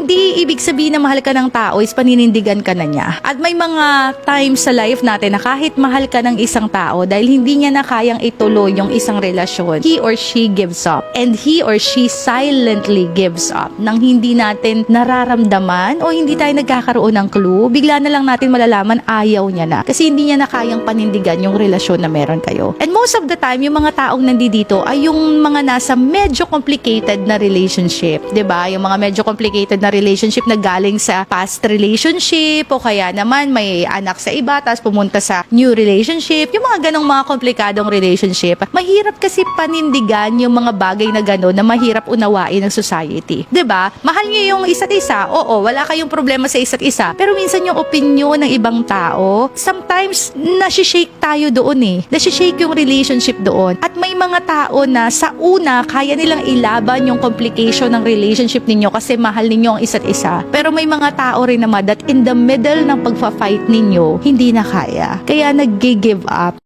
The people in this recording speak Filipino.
hindi ibig sabihin na mahal ka ng tao is paninindigan ka na niya. At may mga times sa life natin na kahit mahal ka ng isang tao dahil hindi niya na kayang ituloy yung isang relasyon, he or she gives up. And he or she silently gives up nang hindi natin nararamdaman o hindi tayo nagkakaroon ng clue, bigla na lang natin malalaman ayaw niya na. Kasi hindi niya na kayang panindigan yung relasyon na meron kayo. And most of the time, yung mga taong nandito ay yung mga nasa medyo complicated na relationship. ba Yung mga medyo complicated na relationship na galing sa past relationship o kaya naman may anak sa iba tapos pumunta sa new relationship. Yung mga ganong mga komplikadong relationship, mahirap kasi panindigan yung mga bagay na gano'n na mahirap unawain ng society. ba Mahal niyo yung isa't isa. Oo, wala kayong problema sa isa't isa. Pero minsan yung opinion ng ibang tao, sometimes nasi-shake tayo doon eh. Nasi-shake yung relationship doon. At may mga tao na sa una, kaya nilang ilaban yung complication ng relationship ninyo kasi mahal ninyo ang isa't isa. Pero may mga tao rin naman that in the middle ng pagfa-fight ninyo, hindi na kaya. Kaya nag-give up.